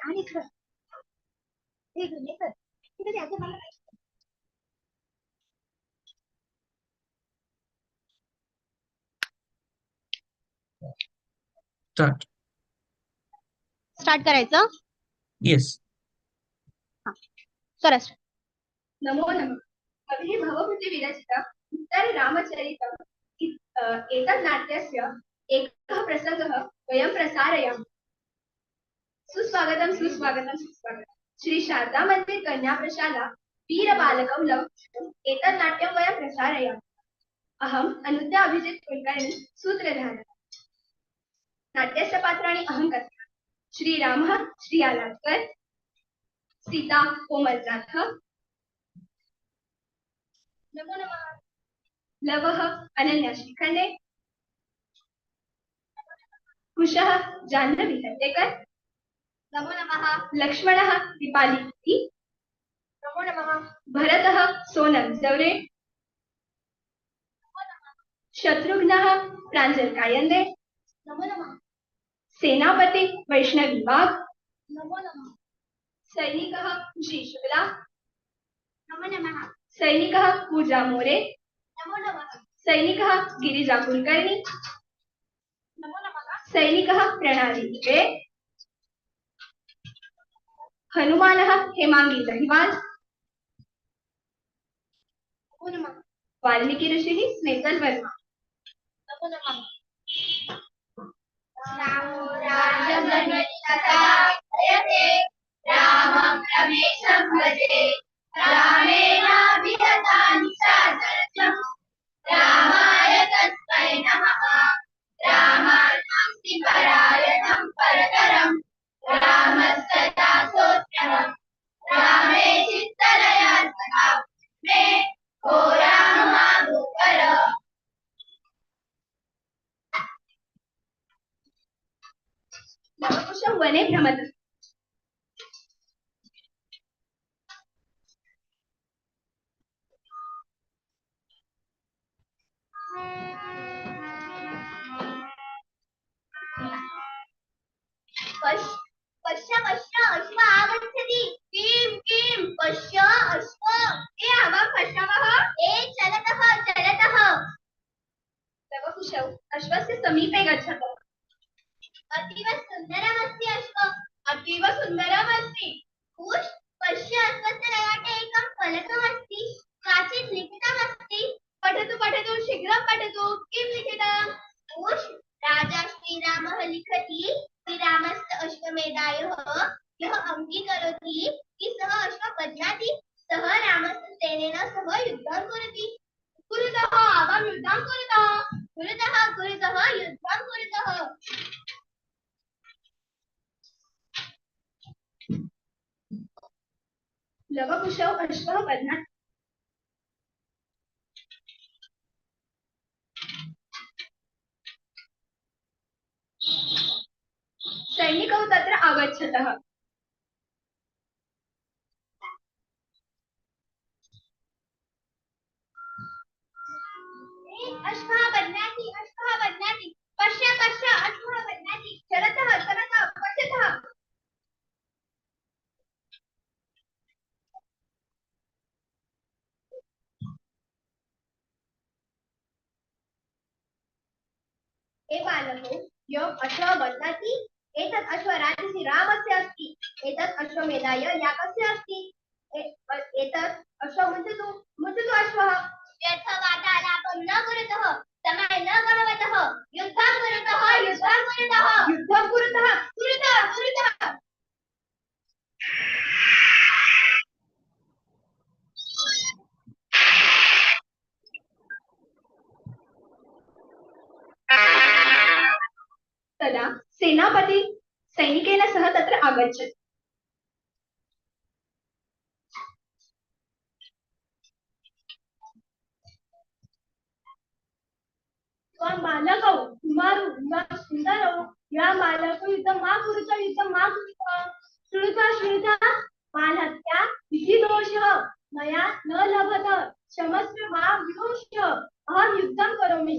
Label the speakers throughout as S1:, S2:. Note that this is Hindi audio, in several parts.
S1: आणि खरं हे
S2: स्टार्ट
S1: स्टार्ट करायचं
S2: येस
S1: करा
S3: नमो नम. अभिने भवभूती विराजिता उत्तरे रामचरितम एतत् नाट्यस्य एकः प्रसङ्गः वयं सुस्वागतं सुस्वागतं सुस्वागतं श्री शारदा मंदिर कन्या प्रशाला वीरबालकौ लव एतत् नाट्यं वयं प्रसारयामः। अहम् अनुद्या अभिजित् कुलकर्णी, सूत्रधारः। नाट्यस्य पात्राणि अहं कथयामि। श्रीरामः, श्री आलात्कर सीता कोमलनाथ नमो नमः। लवः अनन्या श्रीखंडे कुशः जाह्नवी हत्तेकर नमो नमः। लक्ष्मणः दीपाली नमो नमः। भरतः सोनम जवरे शत्रुघ्नः प्राञ्जल कायंदे नमो नमः। सेनापति वैष्णवी वाघ नमो नमः। सैनिकः श्री शुक्ला। नमो नमः। सैनिकः पूजा मोरे। सैनिकः गिरिजा कुलकर्णी नमो नमः। सैनिकः प्रणाली। इबे हनुमानः हेमांगी दहिवाल। वाल्मीकि ऋषिः स्नेतल वर्मा। रामं रमेशं भजे। रामाय तस्मै नमः। रामाणास्ति परायणं परतरम् रामस्तदा लवकुशौ अश्वः बध्नात् सैनिकौ तत्र आगच्छतः। बालको यम् अश्व बध्नाति एतत् अश्व राजसि रामस्य अस्ति एतत् अश्वमेधाय याकस्य अस्ति एतत् अश्व मुञ्चतु मुञ्चतु अश्वः। व्यर्थवार्तालापं न कुरुतः समय न गणवतः युद्धं कुरुतः युद्धं कुरुतः। युद्धं कुरुतः कुरुतः कुरुतः। तदा सेनापति सैनिकेन सह तत्र आगच्छति. त्वं बालकौ कुमारु वा सुन्दरौ या बालकौ युद्धं मा कुरुत युद्धं मा कुरुत? श्रुता श्रुता बालहत्या इति दोषः मया न लभत क्षमस्व मा विदोष्य अहं युद्धं करोमि.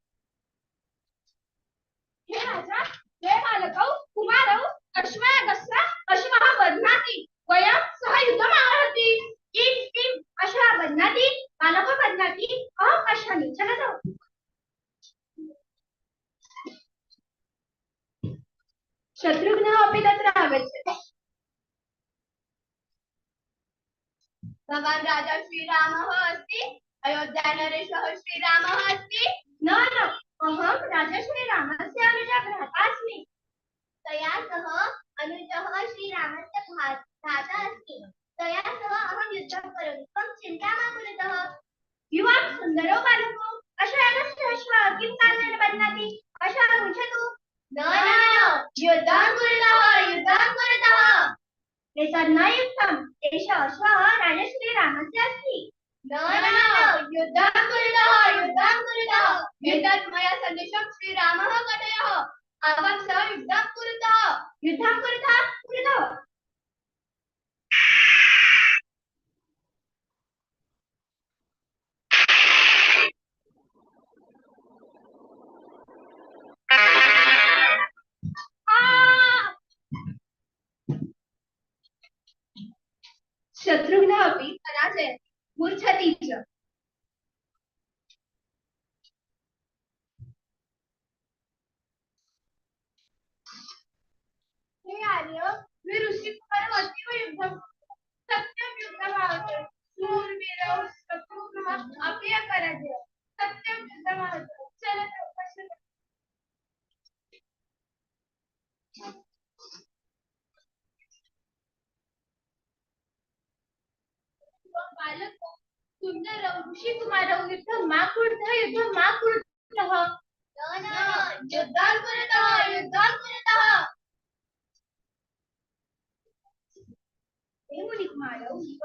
S2: एतत् न युक्तम् एषः अश्वः राजश्रीरामस्य अस्ति। न न युद्धं कुरुतः युद्धं कुरुतः एतत् मया सन्देशं श्रीरामः कथयः आवां सह युद्धं कुरुतः युद्धं कुरुतः कुरुतः
S3: शत्रुघ्नः अपि
S2: पराजय
S3: मूर्छति च।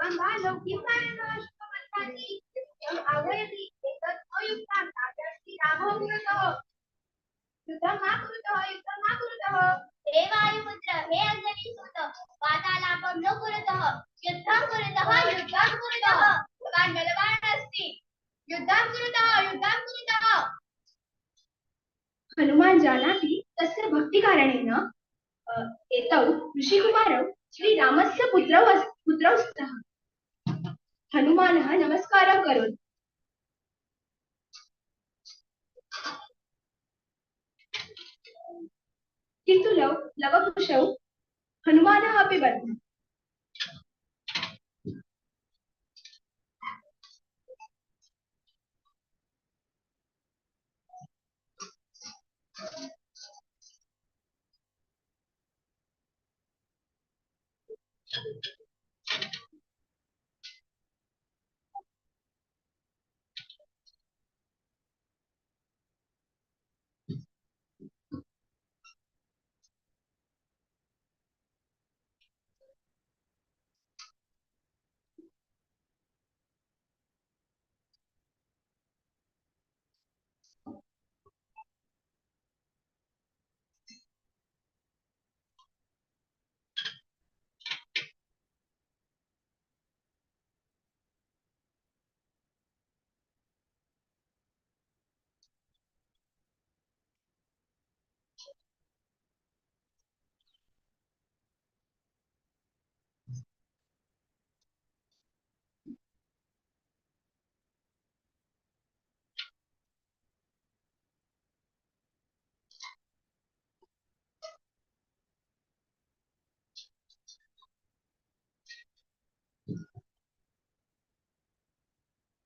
S2: कारणेन शुभवन्तानि यम् आह्वयति एतत् अयुक्तां राजा श्रीरामः कुरुतः युद्धं मा कुरुतः युद्धं मा कुरुतः हे वायुपुत्र हे अञ्जनीसुत वार्तालापं न कुरुतः युद्धं कुरुतः युद्धं कुरुतः भवान् बलवान् अस्ति युद्धं कुरुतः युद्धं कुरुतः
S3: हनुमान् जानाति तस्य भक्तिकारणेन एतौ ऋषिकुमारौ श्रीरामस्य पुत्रौ पुत्रौ स्तः हनुमानः नमस्कारं करोति। किन्तु लव लवकुशौ हनुमानः अपि बध्नः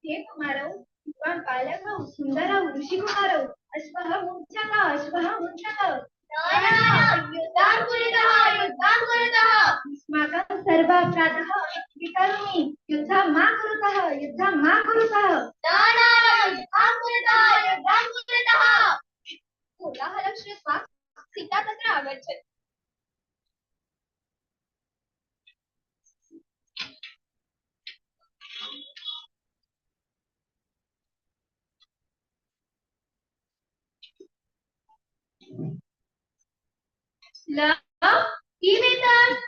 S3: हे कुमारौ युवां बालकौ सुन्दरौ ऋषिकुमारौ अश्वः अश्वः
S2: युद्धां कुरुतः युद्धां कुरुतः
S3: सर्वापराधः स्वीकरोमि। युद्धं मा कुरुतः युद्धं मा कुरुतः।
S2: युद्धां कुरुतः युद्धां कुरुतः। कोलाहलं श्रुत्वा सीता तत्र आगच्छति। ल किमेतत्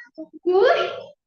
S2: कुश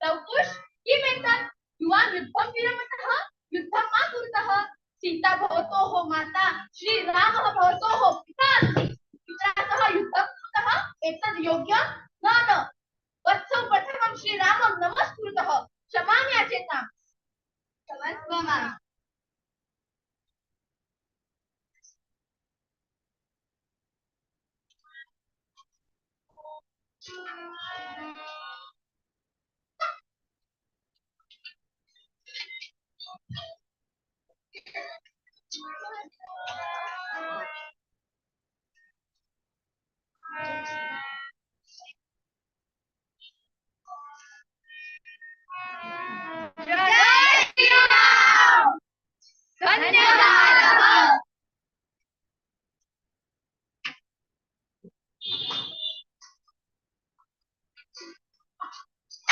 S2: लवकुश किम येतात युवा युद्धम विरमतः युद्धम मा कुरुतः
S3: सीता भवतो हो माता श्री राम
S4: भवतो हो पिता अस्ति पित्रासह युद्धम एतद् योग्य न न. वत्सं प्रथमं श्रीरामं नमस्कृतः क्षमा याचेता क्षमस्व माम्